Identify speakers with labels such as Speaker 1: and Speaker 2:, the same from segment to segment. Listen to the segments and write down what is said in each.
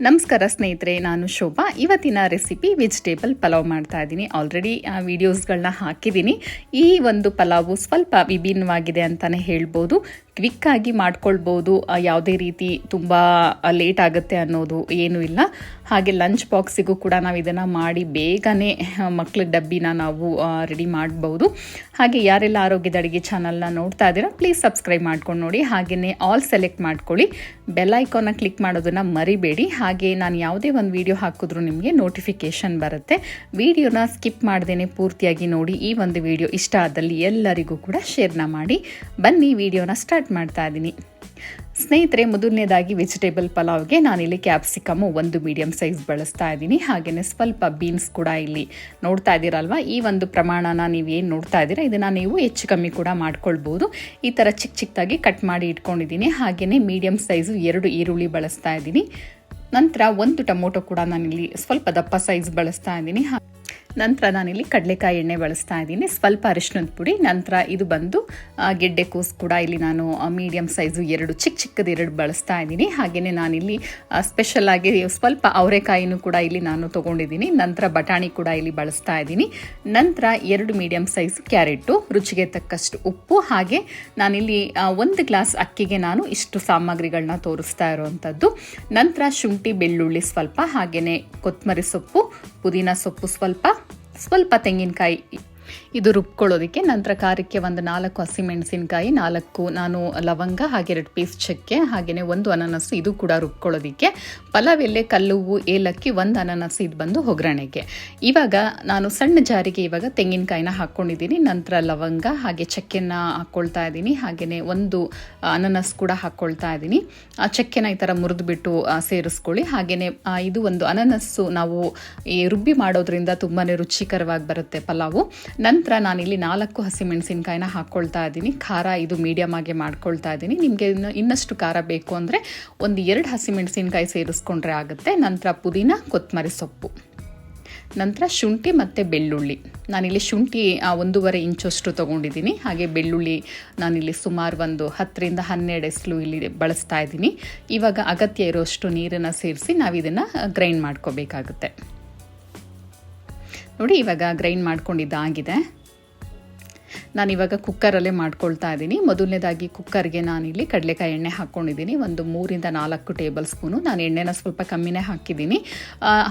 Speaker 1: ನಮಸ್ಕಾರ ಸ್ನೇಹಿತರೆ ನಾನು ಶೋಭಾ. ಇವತ್ತಿನ ರೆಸಿಪಿ ವೆಜಿಟೇಬಲ್ ಪಲಾವ್ ಮಾಡ್ತಾ ಇದ್ದೀನಿ. ಆಲ್ರೆಡಿ ವೀಡಿಯೋಸ್ಗಳನ್ನ ಹಾಕಿದ್ದೀನಿ. ಈ ಒಂದು ಪಲಾವು ಸ್ವಲ್ಪ ವಿಭಿನ್ನವಾಗಿದೆ ಅಂತಲೇ ಹೇಳ್ಬೋದು. ಕ್ವಿಕ್ಕಾಗಿ ಮಾಡ್ಕೊಳ್ಬೋದು. ಆ, ಯಾವುದೇ ರೀತಿ ತುಂಬ ಲೇಟ್ ಆಗುತ್ತೆ ಅನ್ನೋದು ಏನೂ ಇಲ್ಲ. ಹಾಗೆ ಲಂಚ್ ಬಾಕ್ಸಿಗೂ ಕೂಡ ನಾವು ಇದನ್ನು ಮಾಡಿ ಬೇಗನೆ ಮಕ್ಕಳ ಡಬ್ಬಿನ ನಾವು ರೆಡಿ ಮಾಡ್ಬೋದು. ಹಾಗೆ ಯಾರೆಲ್ಲ ಆರೋಗ್ಯದ ಅಡುಗೆ ಚಾನಲ್ನ ನೋಡ್ತಾ ಇದ್ದೀರಾ ಪ್ಲೀಸ್ ಸಬ್ಸ್ಕ್ರೈಬ್ ಮಾಡ್ಕೊಂಡು ನೋಡಿ. ಹಾಗೆಯೇ ಆಲ್ ಸೆಲೆಕ್ಟ್ ಮಾಡ್ಕೊಳ್ಳಿ. ಬೆಲ್ ಐಕಾನ್ನ ಕ್ಲಿಕ್ ಮಾಡೋದನ್ನು ಮರಿಬೇಡಿ. ಹಾಗೆ ನಾನು ಯಾವುದೇ ಒಂದು ವಿಡಿಯೋ ಹಾಕಿದ್ರೂ ನಿಮಗೆ ನೋಟಿಫಿಕೇಷನ್ ಬರುತ್ತೆ. ವಿಡಿಯೋನ ಸ್ಕಿಪ್ ಮಾಡ್ದೇನೆ ಪೂರ್ತಿಯಾಗಿ ನೋಡಿ, ಈ ಒಂದು ವಿಡಿಯೋ ಇಷ್ಟ ಆದಲ್ಲಿ ಎಲ್ಲರಿಗೂ ಕೂಡ ಶೇರ್ನ ಮಾಡಿ. ಬನ್ನಿ ವಿಡಿಯೋನ ಸ್ಟಾರ್ಟ್ ಮಾಡ್ತಾ ಇದ್ದೀನಿ ಸ್ನೇಹಿತರೆ, ಮೊದಲನೇದಾಗಿ ವೆಜಿಟೇಬಲ್ ಪಲಾವ್ಗೆ ನಾನಿಲ್ಲಿ ಕ್ಯಾಪ್ಸಿಕಮು ಒಂದು ಮೀಡಿಯಮ್ ಸೈಜ್ ಬಳಸ್ತಾ ಇದ್ದೀನಿ ಹಾಗೆಯೇ ಸ್ವಲ್ಪ ಬೀನ್ಸ್ ಕೂಡ ಇಲ್ಲಿ ನೋಡ್ತಾ ಇದ್ದೀರಲ್ವ? ಈ ಒಂದು ಪ್ರಮಾಣನ ನೀವು ಏನು ನೋಡ್ತಾ ಇದ್ದೀರಾ? ಇದನ್ನು ನೀವು ಹೆಚ್ಚು ಕಮ್ಮಿ ಕೂಡ ಮಾಡ್ಕೊಳ್ಬೋದು. ಈ ಥರ ಚಿಕ್ಕ ಚಿಕ್ಕದಾಗಿ ಕಟ್ ಮಾಡಿ ಇಟ್ಕೊಂಡಿದ್ದೀನಿ. ಹಾಗೆಯೇ ಮೀಡಿಯಮ್ ಸೈಜು ಎರಡು ಈರುಳ್ಳಿ ಬಳಸ್ತಾ ಇದ್ದೀನಿ ನಂತರ ಒಂದು ಟೊಮೊಟೊ ಕೂಡ ನಾನಿಲ್ಲಿ ಸ್ವಲ್ಪ ದಪ್ಪ ಸೈಜ್ ಬಳಸ್ತಾ ಇದ್ದೀನಿ. ನಂತರ ನಾನಿಲ್ಲಿ ಕಡಲೆಕಾಯಿ ಎಣ್ಣೆ ಬಳಸ್ತಾ ಇದ್ದೀನಿ. ಸ್ವಲ್ಪ ಅರಿಶಿನದ ಪುಡಿ, ನಂತರ ಇದು ಬಂದು ಗೆಡ್ಡೆ ಗೆಡ್ಡೆಕೋಸು ಕೂಡ ಇಲ್ಲಿ ನಾನು ಮೀಡಿಯಂ ಸೈಜು ಎರಡು ಚಿಕ್ಕ ಚಿಕ್ಕದು ಎರಡು ಬಳಸ್ತಾ ಇದ್ದೀನಿ. ಹಾಗೆಯೇ ನಾನಿಲ್ಲಿ ಸ್ಪೆಷಲ್ ಆಗಿ ಸ್ವಲ್ಪ ಅವರೆಕಾಯಿನೂ ಕೂಡ ಇಲ್ಲಿ ನಾನು ತೊಗೊಂಡಿದ್ದೀನಿ. ನಂತರ ಬಟಾಣಿ ಕೂಡ ಇಲ್ಲಿ ಬಳಸ್ತಾ ಇದ್ದೀನಿ. ನಂತರ ಎರಡು ಮೀಡಿಯಮ್ ಸೈಜ್ ಕ್ಯಾರೆಟು, ರುಚಿಗೆ ತಕ್ಕಷ್ಟು ಉಪ್ಪು. ಹಾಗೆ ನಾನಿಲ್ಲಿ ಒಂದು ಗ್ಲಾಸ್ ಅಕ್ಕಿಗೆ ನಾನು ಇಷ್ಟು ಸಾಮಗ್ರಿಗಳನ್ನ ತೋರಿಸ್ತಾ ಇರುವಂಥದ್ದು. ನಂತರ ಶುಂಠಿ, ಬೆಳ್ಳುಳ್ಳಿ ಸ್ವಲ್ಪ ಹಾಗೆಯೇ ಕೊತ್ತಂಬರಿ ಸೊಪ್ಪು, ಪುದೀನ ಸೊಪ್ಪು ಸ್ವಲ್ಪ ಸ್ವಲ್ಪ ತೆಂಗಿನಕಾಯಿ ಇದು ರುಬ್ಕೊಳ್ಳೋದಕ್ಕೆ ನಂತರ ಖಾರಕ್ಕೆ ಒಂದು ನಾಲ್ಕು ಹಸಿಮೆಣಸಿನಕಾಯಿ, ನಾಲ್ಕು ನಾನು ಲವಂಗ, ಹಾಗೆ ಎರಡು ಪೀಸ್ ಚಕ್ಕೆ, ಹಾಗೆಯೇ ಒಂದು ಅನಾನಸ್, ಇದು ಕೂಡ ರುಬ್ಕೊಳ್ಳೋದಕ್ಕೆ. ಪಲಾವ್ ಎಲೆ ಕಲ್ಲುವು, ಏಲಕ್ಕಿ, ಒಂದು ಅನಾನಸ್ ಇದು ಬಂದು ಒಗ್ಗರಣೆಗೆ. ಇವಾಗ ನಾನು ಸಣ್ಣ ಜಾರಿಗೆ ಇವಾಗ ತೆಂಗಿನಕಾಯಿನ ಹಾಕ್ಕೊಂಡಿದ್ದೀನಿ. ನಂತರ ಲವಂಗ, ಹಾಗೆ ಚಕ್ಕೆನ ಹಾಕ್ಕೊಳ್ತಾ ಇದ್ದೀನಿ. ಹಾಗೆಯೇ ಒಂದು ಅನಾನಸ್ ಕೂಡ ಹಾಕ್ಕೊಳ್ತಾ ಇದ್ದೀನಿ. ಆ ಚಕ್ಕೆನ ಈ ಥರ ಮುರಿದ್ಬಿಟ್ಟು ಸೇರಿಸ್ಕೊಳ್ಳಿ. ಹಾಗೆಯೇ ಇದು ಒಂದು ಅನಾನಸ್ಸು ನಾವು ಈ ರುಬ್ಬಿ ಮಾಡೋದ್ರಿಂದ ತುಂಬಾ ರುಚಿಕರವಾಗಿ ಬರುತ್ತೆ ಪಲಾವು. ನಂತರ ನಾನಿಲ್ಲಿ ನಾಲ್ಕು ಹಸಿಮೆಣಸಿನ್ಕಾಯಿನ ಹಾಕ್ಕೊಳ್ತಾ ಇದ್ದೀನಿ. ಖಾರ ಇದು ಮೀಡಿಯಮ್ ಆಗಿ ಮಾಡ್ಕೊಳ್ತಾ ಇದ್ದೀನಿ. ನಿಮಗೆ ಇನ್ನು ಇನ್ನಷ್ಟು ಖಾರ ಬೇಕು ಅಂದರೆ ಒಂದು ಎರಡು ಹಸಿಮೆಣಸಿನ್ಕಾಯಿ ಸೇರಿಸ್ಕೊಂಡ್ರೆ ಆಗುತ್ತೆ. ನಂತರ ಪುದೀನ ಕೊತ್ತಂಬರಿ ಸೊಪ್ಪು. ನಂತರ ಶುಂಠಿ ಮತ್ತು ಬೆಳ್ಳುಳ್ಳಿ. ನಾನಿಲ್ಲಿ ಶುಂಠಿ ಒಂದೂವರೆ ಇಂಚಷ್ಟು ತೊಗೊಂಡಿದ್ದೀನಿ. ಹಾಗೆ ಬೆಳ್ಳುಳ್ಳಿ ನಾನಿಲ್ಲಿ ಸುಮಾರು ಒಂದು ಹತ್ತರಿಂದ ಹನ್ನೆರಡು ಎಸ್ಲು ಇಲ್ಲಿ ಬಳಸ್ತಾ ಇದ್ದೀನಿ. ಇವಾಗ ಅಗತ್ಯ ಇರೋಷ್ಟು ನೀರನ್ನು ಸೇರಿಸಿ ನಾವು ಇದನ್ನು ಗ್ರೈಂಡ್ ಮಾಡ್ಕೋಬೇಕಾಗುತ್ತೆ. ನೋಡಿ ಇವಾಗ ಗ್ರೈಂಡ್ ಮಾಡ್ಕೊಂಡಿದ್ದಾಗಿದೆ. ನಾನು ಇವಾಗ ಕುಕ್ಕರಲ್ಲೇ ಮಾಡ್ಕೊಳ್ತಾ ಇದ್ದೀನಿ. ಮೊದಲನೇದಾಗಿ ಕುಕ್ಕರ್ಗೆ ನಾನಿಲ್ಲಿ ಕಡಲೆಕಾಯಿ ಎಣ್ಣೆ ಹಾಕ್ಕೊಂಡಿದ್ದೀನಿ ಒಂದು ಮೂರಿಂದ ನಾಲ್ಕು ಟೇಬಲ್ ಸ್ಪೂನು ನಾನು ಎಣ್ಣೆನ ಸ್ವಲ್ಪ ಕಮ್ಮಿನೇ ಹಾಕಿದ್ದೀನಿ.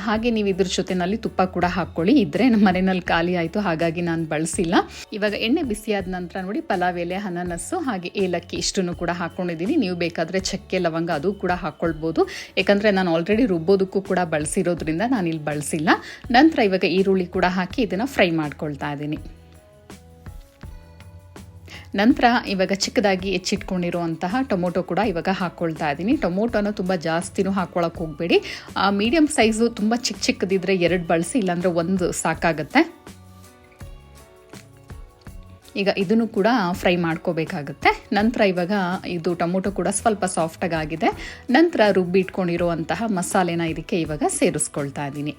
Speaker 1: ಹಾಗೆ ನೀವು ಇದ್ರ ಜೊತೆನಲ್ಲಿ ತುಪ್ಪ ಕೂಡ ಹಾಕ್ಕೊಳ್ಳಿ. ಇದ್ದರೆ ನಮ್ಮ ಮನೆಯಲ್ಲಿ ಖಾಲಿ ಆಯಿತು. ಹಾಗಾಗಿ ನಾನು ಬಳಸಿಲ್ಲ. ಇವಾಗ ಎಣ್ಣೆ ಬಿಸಿಯಾದ ನಂತರ ನೋಡಿ ಪಲಾವ್, ಎಲೆ, ಅನಾನಸ್ಸು ಹಾಗೆ ಏಲಕ್ಕಿ ಇಷ್ಟನ್ನು ಕೂಡ ಹಾಕ್ಕೊಂಡಿದ್ದೀನಿ ನೀವು ಬೇಕಾದರೆ ಚಕ್ಕೆ, ಲವಂಗ ಅದು ಕೂಡ ಹಾಕ್ಕೊಳ್ಬೋದು. ಯಾಕಂದರೆ ನಾನು ಆಲ್ರೆಡಿ ರುಬ್ಬೋದಕ್ಕೂ ಕೂಡ ಬಳಸಿರೋದ್ರಿಂದ ನಾನು ಇಲ್ಲಿ ಬಳಸಿಲ್ಲ. ನಂತರ ಇವಾಗ ಈರುಳ್ಳಿ ಕೂಡ ಹಾಕಿ ಇದನ್ನು ಫ್ರೈ ಮಾಡ್ಕೊಳ್ತಾ ಇದ್ದೀನಿ. ನಂತರ ಇವಾಗ ಚಿಕ್ಕದಾಗಿ ಹೆಚ್ಚಿಟ್ಕೊಂಡಿರುವಂತಹ ಟೊಮೊಟೊ ಕೂಡ ಇವಾಗ ಹಾಕ್ಕೊಳ್ತಾ ಇದ್ದೀನಿ ಟೊಮೊಟೊನ ತುಂಬ ಜಾಸ್ತಿನೂ ಹಾಕ್ಕೊಳಕ್ಕೆ ಹೋಗಬೇಡಿ. ಮೀಡಿಯಮ್ ಸೈಜು ತುಂಬ ಚಿಕ್ಕ ಚಿಕ್ಕದಿದ್ರೆ ಎರಡು ಬಳಸಿ, ಇಲ್ಲಾಂದರೆ ಒಂದು ಸಾಕಾಗುತ್ತೆ. ಈಗ ಇದನ್ನು ಕೂಡ ಫ್ರೈ ಮಾಡ್ಕೋಬೇಕಾಗುತ್ತೆ. ನಂತರ ಇವಾಗ ಇದು ಟೊಮೊಟೊ ಕೂಡ ಸ್ವಲ್ಪ ಸಾಫ್ಟಾಗಿ ಆಗಿದೆ. ನಂತರ ರುಬ್ಬಿ ಇಟ್ಕೊಂಡಿರುವಂತಹ ಮಸಾಲೆನ ಇದಕ್ಕೆ ಇವಾಗ ಸೇರಿಸ್ಕೊಳ್ತಾ ಇದ್ದೀನಿ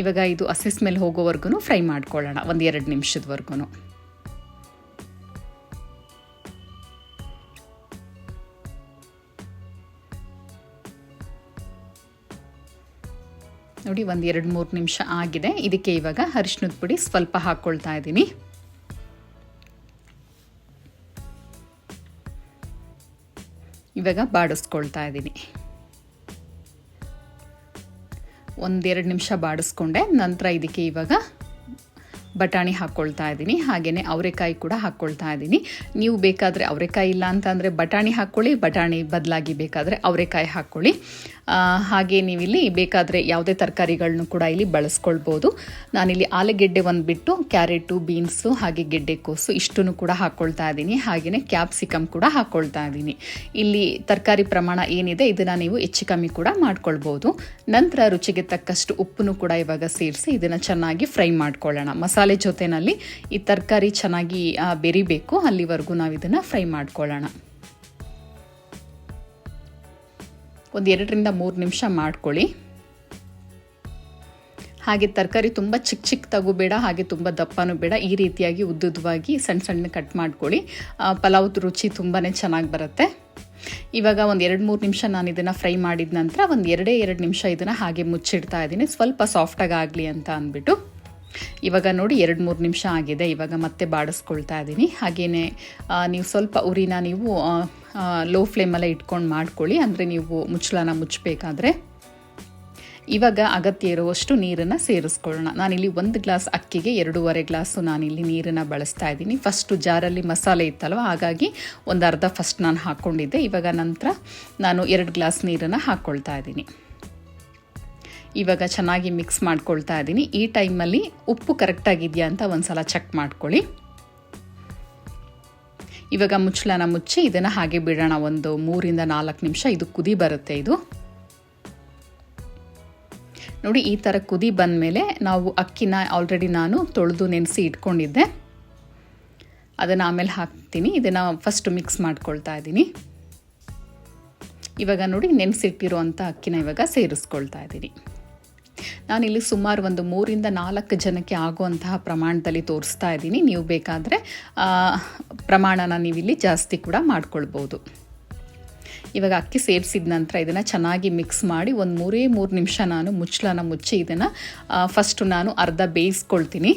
Speaker 1: ಇವಾಗ ಇದು ಅಸೆಸ್ ಮೇಲೆ ಹೋಗೋವರೆಗೂ ಫ್ರೈ ಮಾಡ್ಕೊಳ್ಳೋಣ, ಒಂದು ಎರಡು ನಿಮಿಷದವರೆಗೂ ನೋಡಿ, ಒಂದು ಎರಡು ಮೂರು ನಿಮಿಷ ಆಗಿದೆ. ಇದಕ್ಕೆ ಇವಾಗ ಅರಿಶಿನದ ಪುಡಿ ಸ್ವಲ್ಪ ಹಾಕ್ಕೊಳ್ತಾ ಇದ್ದೀನಿ. ಇವಾಗ ಬಾಡಿಸ್ಕೊಳ್ತಾ ಇದ್ದೀನಿ. ಒಂದೆರಡು ನಿಮಿಷ ಬಾಡಿಸ್ಕೊಂಡೆ. ನಂತರ ಇದಕ್ಕೆ ಇವಾಗ ಬಟಾಣಿ ಹಾಕ್ಕೊಳ್ತಾ ಇದ್ದೀನಿ. ಹಾಗೆಯೇ ಅವರೆಕಾಯಿ ಕೂಡ ಹಾಕ್ಕೊಳ್ತಾ ಇದ್ದೀನಿ. ನೀವು ಬೇಕಾದರೆ ಅವರೆಕಾಯಿ ಇಲ್ಲ ಅಂತಂದರೆ ಬಟಾಣಿ ಹಾಕ್ಕೊಳ್ಳಿ ಬಟಾಣಿ ಬದಲಾಗಿ ಬೇಕಾದರೆ ಅವರೆಕಾಯಿ ಹಾಕ್ಕೊಳ್ಳಿ ಹಾಗೆ ನೀವಿಲ್ಲಿ ಬೇಕಾದರೆ ಯಾವುದೇ ತರಕಾರಿಗಳನ್ನು ಕೂಡ ಇಲ್ಲಿ ಬಳಸ್ಕೊಳ್ಬೋದು. ನಾನಿಲ್ಲಿ ಆಲೂಗೆಡ್ಡೆ ಒಂದು ಬಿಟ್ಟು ಕ್ಯಾರೆಟು, ಬೀನ್ಸು, ಹಾಗೆ ಗೆಡ್ಡೆಕೋಸು ಇಷ್ಟನ್ನು ಕೂಡ ಹಾಕ್ಕೊಳ್ತಾ ಇದ್ದೀನಿ. ಹಾಗೆಯೇ ಕ್ಯಾಪ್ಸಿಕಮ್ ಕೂಡ ಹಾಕ್ಕೊಳ್ತಾ ಇದ್ದೀನಿ. ಇಲ್ಲಿ ತರಕಾರಿ ಪ್ರಮಾಣ ಏನಿದೆ ಇದನ್ನು ನೀವು ಹೆಚ್ಚು ಕಮ್ಮಿ ಕೂಡ ಮಾಡ್ಕೊಳ್ಬೋದು. ನಂತರ ರುಚಿಗೆ ತಕ್ಕಷ್ಟು ಉಪ್ಪನ್ನು ಕೂಡ ಇವಾಗ ಸೇರಿಸಿ ಇದನ್ನು ಚೆನ್ನಾಗಿ ಫ್ರೈ ಮಾಡ್ಕೊಳ್ಳೋಣ. ಮಸಾಲೆ ಜೊತೆನಲ್ಲಿ ಈ ತರಕಾರಿ ಚೆನ್ನಾಗಿ ಬೆರಿಬೇಕು. ಅಲ್ಲಿವರೆಗೂ ನಾವು ಇದನ್ನು ಫ್ರೈ ಮಾಡ್ಕೊಳ್ಳೋಣ. ಒಂದು ಎರಡರಿಂದ ಮೂರು ನಿಮಿಷ ಮಾಡ್ಕೊಳ್ಳಿ. ಹಾಗೆ ತರಕಾರಿ ತುಂಬ ಚಿಕ್ಕ ಚಿಕ್ಕ ತಗೋಬೇಡ ಹಾಗೆ ತುಂಬ ದಪ್ಪನೂ ಬೇಡ. ಈ ರೀತಿಯಾಗಿ ಉದ್ದುದ್ದವಾಗಿ ಸಣ್ಣ ಸಣ್ಣ ಕಟ್ ಮಾಡ್ಕೊಳ್ಳಿ. ಪಲಾವ್ ರುಚಿ ತುಂಬಾ ಚೆನ್ನಾಗಿ ಬರುತ್ತೆ. ಇವಾಗ ಒಂದು ಎರಡು ಮೂರು ನಿಮಿಷ ನಾನು ಇದನ್ನು ಫ್ರೈ ಮಾಡಿದ ನಂತರ ಒಂದು ಎರಡೇ ಎರಡು ನಿಮಿಷ ಇದನ್ನು ಹಾಗೆ ಮುಚ್ಚಿಡ್ತಾ ಇದ್ದೀನಿ. ಸ್ವಲ್ಪ ಸಾಫ್ಟಾಗಿ ಆಗಲಿ ಅಂತ ಅಂದ್ಬಿಟ್ಟು. ಇವಾಗ ನೋಡಿ ಎರಡು ಮೂರು ನಿಮಿಷ ಆಗಿದೆ. ಇವಾಗ ಮತ್ತೆ ಬಾಡಿಸ್ಕೊಳ್ತಾ ಇದ್ದೀನಿ ಹಾಗೆಯೇ ನೀವು ಸ್ವಲ್ಪ ಉರಿನ ನೀವು ಲೋ ಫ್ಲೇಮಲ್ಲೇ ಇಟ್ಕೊಂಡು ಮಾಡ್ಕೊಳ್ಳಿ. ಅಂದರೆ ನೀವು ಮುಚ್ಚಳನ ಮುಚ್ಚಬೇಕಾದ್ರೆ ಇವಾಗ ಅಗತ್ಯ ಇರುವಷ್ಟು ನೀರನ್ನು ಸೇರಿಸ್ಕೊಳ್ಳೋಣ. ನಾನಿಲ್ಲಿ ಒಂದು ಗ್ಲಾಸ್ ಅಕ್ಕಿಗೆ ಎರಡೂವರೆ ಗ್ಲಾಸು ನಾನಿಲ್ಲಿ ನೀರನ್ನು ಬಳಸ್ತಾ ಇದ್ದೀನಿ ಫಸ್ಟು ಜಾರಲ್ಲಿ ಮಸಾಲೆ ಇತ್ತಲ್ವ, ಹಾಗಾಗಿ ಒಂದು ಅರ್ಧ ಫಸ್ಟ್ ನಾನು ಹಾಕ್ಕೊಂಡಿದ್ದೆ ಇವಾಗ ನಂತರ ನಾನು ಎರಡು ಗ್ಲಾಸ್ ನೀರನ್ನು ಹಾಕ್ಕೊಳ್ತಾ ಇದ್ದೀನಿ ಇವಾಗ ಚೆನ್ನಾಗಿ ಮಿಕ್ಸ್ ಮಾಡ್ಕೊಳ್ತಾ ಇದ್ದೀನಿ. ಈ ಟೈಮಲ್ಲಿ ಉಪ್ಪು ಕರೆಕ್ಟಾಗಿದೆಯಾ ಅಂತ ಒಂದು ಸಲ ಚೆಕ್ ಮಾಡ್ಕೊಳ್ಳಿ. ಇವಾಗ ಮುಚ್ಚಳನ ಮುಚ್ಚಿ ಇದನ್ನು ಹಾಗೆ ಬಿಡೋಣ. ಒಂದು ಮೂರಿಂದ ನಾಲ್ಕು ನಿಮಿಷ ಇದು ಕುದಿ ಬರುತ್ತೆ ಇದು. ನೋಡಿ, ಈ ಥರ ಕುದಿ ಬಂದ ಮೇಲೆ ನಾವು ಅಕ್ಕಿನ ಆಲ್ರೆಡಿ ನಾನು ತೊಳೆದು ನೆನೆಸಿ ಇಟ್ಕೊಂಡಿದ್ದೆ. ಅದನ್ನು ಆಮೇಲೆ ಹಾಕ್ತೀನಿ. ಇದನ್ನು ಫಸ್ಟ್ ಮಿಕ್ಸ್ ಮಾಡ್ಕೊಳ್ತಾ ಇದ್ದೀನಿ. ಇವಾಗ ನೋಡಿ ನೆನೆಸಿಟ್ಟಿರುವಂಥ ಅಕ್ಕಿನ ಇವಾಗ ಸೇರಿಸ್ಕೊಳ್ತಾ ಇದ್ದೀನಿ. ನಾನಿಲ್ಲಿ ಸುಮಾರು ಒಂದು ಮೂರಿಂದ ನಾಲ್ಕು ಜನಕ್ಕೆ ಆಗುವಂತಹ ಪ್ರಮಾಣದಲ್ಲಿ ತೋರಿಸ್ತಾ ಇದ್ದೀನಿ. ನೀವು ಬೇಕಾದರೆ ಪ್ರಮಾಣನ ನೀವಿಲ್ಲಿ ಜಾಸ್ತಿ ಕೂಡ ಮಾಡ್ಕೊಳ್ಬೋದು. ಇವಾಗ ಅಕ್ಕಿ ಸೇರಿಸಿದ ನಂತರ ಇದನ್ನು ಚೆನ್ನಾಗಿ ಮಿಕ್ಸ್ ಮಾಡಿ ಒಂದು ಮೂರೇ ಮೂರು ನಿಮಿಷ ನಾನು ಮುಚ್ಚಳನ ಮುಚ್ಚಿ ಇದನ್ನು ಫಸ್ಟು ನಾನು ಅರ್ಧ ಬೇಯಿಸ್ಕೊಳ್ತೀನಿ.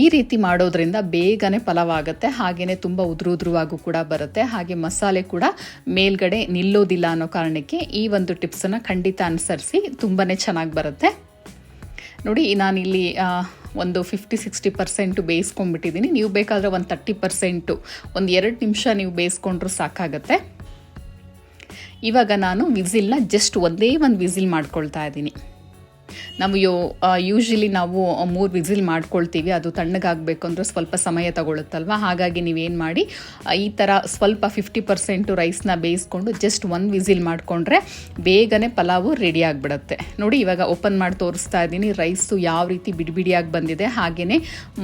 Speaker 1: ಈ ರೀತಿ ಮಾಡೋದ್ರಿಂದ ಬೇಗನೆ ಫಲವಾಗುತ್ತೆ ಹಾಗೆಯೇ ತುಂಬ ಉದುರು ಉದುರುವಾಗೂ ಕೂಡ ಬರುತ್ತೆ, ಹಾಗೆ ಮಸಾಲೆ ಕೂಡ ಮೇಲ್ಗಡೆ ನಿಲ್ಲೋದಿಲ್ಲ ಅನ್ನೋ ಕಾರಣಕ್ಕೆ ಈ ಒಂದು ಟಿಪ್ಸನ್ನು ಖಂಡಿತ ಅನುಸರಿಸಿ ತುಂಬಾ ಚೆನ್ನಾಗಿ ಬರುತ್ತೆ. ನೋಡಿ, ನಾನಿಲ್ಲಿ ಒಂದು ಫಿಫ್ಟಿ ಸಿಕ್ಸ್ಟಿ ಪರ್ಸೆಂಟು ಬೇಯಿಸ್ಕೊಂಡ್ಬಿಟ್ಟಿದ್ದೀನಿ ನೀವು ಬೇಕಾದರೆ ಒಂದು ತರ್ಟಿ ಪರ್ಸೆಂಟು ಒಂದು ಎರಡು ನಿಮಿಷ ನೀವು ಬೇಯಿಸ್ಕೊಂಡ್ರೂ ಸಾಕಾಗತ್ತೆ. ಇವಾಗ ನಾನು ವಿಝಿಲ್ನ ಜಸ್ಟ್ ಒಂದೇ ಒಂದು ವಿಝಿಲ್ ಮಾಡ್ಕೊಳ್ತಾ ಇದ್ದೀನಿ ನಾವು ಯೋ ಯೂಶ್ವಲಿ ನಾವು ಮೂರು ವಿಸಿಲ್ ಮಾಡ್ಕೊಳ್ತೀವಿ, ಅದು ತಣ್ಣಗಾಗಬೇಕು ಅಂದರೆ ಸ್ವಲ್ಪ ಸಮಯ ತಗೊಳುತ್ತಲ್ವ? ಹಾಗಾಗಿ ನೀವೇನು ಮಾಡಿ ಈ ಥರ ಸ್ವಲ್ಪ ಫಿಫ್ಟಿ ಪರ್ಸೆಂಟು ರೈಸ್ನ ಬೇಯಿಸ್ಕೊಂಡು ಜಸ್ಟ್ ಒಂದು ವಿಸಿಲ್ ಮಾಡಿಕೊಂಡ್ರೆ ಬೇಗನೆ ಪಲಾವು ರೆಡಿ ಆಗಿಬಿಡುತ್ತೆ. ನೋಡಿ, ಇವಾಗ ಓಪನ್ ಮಾಡಿ ತೋರಿಸ್ತಾ ಇದ್ದೀನಿ ರೈಸು ಯಾವ ರೀತಿ ಬಿಡಿಬಿಡಿಯಾಗಿ ಬಂದಿದೆ. ಹಾಗೆಯೇ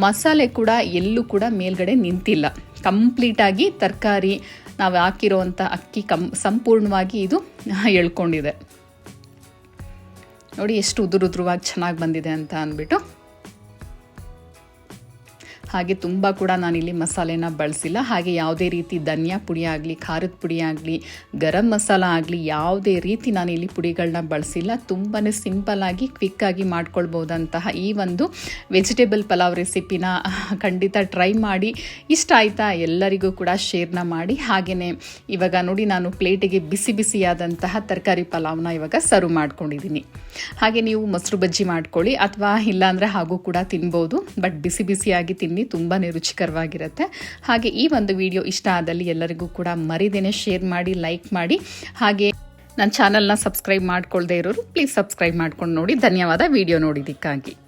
Speaker 1: ಮಸಾಲೆ ಕೂಡ ಎಲ್ಲೂ ಕೂಡ ಮೇಲ್ಗಡೆ ನಿಂತಿಲ್ಲ. ಕಂಪ್ಲೀಟಾಗಿ ತರಕಾರಿ ನಾವು ಹಾಕಿರೋವಂಥ ಅಕ್ಕಿ ಕಂ ಸಂಪೂರ್ಣವಾಗಿ ಇದು ಎಳ್ಕೊಂಡಿದೆ. ನೋಡಿ ಎಷ್ಟು ಉದುರು ಉದುರುವಾಗಿ ಚೆನ್ನಾಗಿ ಬಂದಿದೆ ಅಂತ ಅಂದ್ಬಿಟ್ಟು ಹಾಗೆ ತುಂಬ ಕೂಡ ನಾನಿಲ್ಲಿ ಮಸಾಲೆನ ಬಳಸಿಲ್ಲ. ಹಾಗೆ ಯಾವುದೇ ರೀತಿ ಧನಿಯಾ ಪುಡಿ ಆಗಲಿ, ಖಾರದ ಪುಡಿ ಆಗಲಿ, ಗರಂ ಮಸಾಲ ಆಗಲಿ, ಯಾವುದೇ ರೀತಿ ನಾನಿಲ್ಲಿ ಪುಡಿಗಳನ್ನ ಬಳಸಿಲ್ಲ. ತುಂಬಾ ಸಿಂಪಲ್ಲಾಗಿ ಕ್ವಿಕ್ಕಾಗಿ ಮಾಡ್ಕೊಳ್ಬೋದಂತಹ ಈ ಒಂದು ವೆಜಿಟೇಬಲ್ ಪಲಾವ್ ರೆಸಿಪಿನ ಖಂಡಿತ ಟ್ರೈ ಮಾಡಿ. ಇಷ್ಟ ಆಯಿತಾ? ಎಲ್ಲರಿಗೂ ಕೂಡ ಶೇರ್ನ ಮಾಡಿ. ಹಾಗೆಯೇ ಇವಾಗ ನೋಡಿ ನಾನು ಪ್ಲೇಟಿಗೆ ಬಿಸಿ ಬಿಸಿಯಾದಂತಹ ತರಕಾರಿ ಪಲಾವ್ನ ಇವಾಗ ಸರ್ವ್ ಮಾಡ್ಕೊಂಡಿದ್ದೀನಿ. ಹಾಗೆ ನೀವು ಮೊಸರು ಬಜ್ಜಿ ಮಾಡ್ಕೊಳ್ಳಿ ಅಥವಾ ಇಲ್ಲಾಂದರೆ ಹಾಗೂ ಕೂಡ ತಿನ್ಬೋದು. ಬಟ್ ಬಿಸಿ ಬಿಸಿಯಾಗಿ ತಿನ್ನಿ ತುಂಬಾ ರುಚಿಕರವಾಗಿರುತ್ತೆ. ಹಾಗೆ ಈ ಒಂದು ವಿಡಿಯೋ ಇಷ್ಟ ಆದಲ್ಲಿ ಎಲ್ಲರಿಗೂ ಕೂಡ ಮರಿದೇನೆ ಶೇರ್ ಮಾಡಿ, ಲೈಕ್ ಮಾಡಿ. ಹಾಗೆ ನನ್ನ ಚಾನಲ್ನ ಸಬ್ಸ್ಕ್ರೈಬ್ ಮಾಡ್ಕೊಳ್ದೇ ಇರೋರು, ಪ್ಲೀಸ್ ಸಬ್ಸ್ಕ್ರೈಬ್ ಮಾಡ್ಕೊಂಡು ನೋಡಿ. ಧನ್ಯವಾದ ವಿಡಿಯೋ ನೋಡಿದ್ದಕ್ಕಾಗಿ.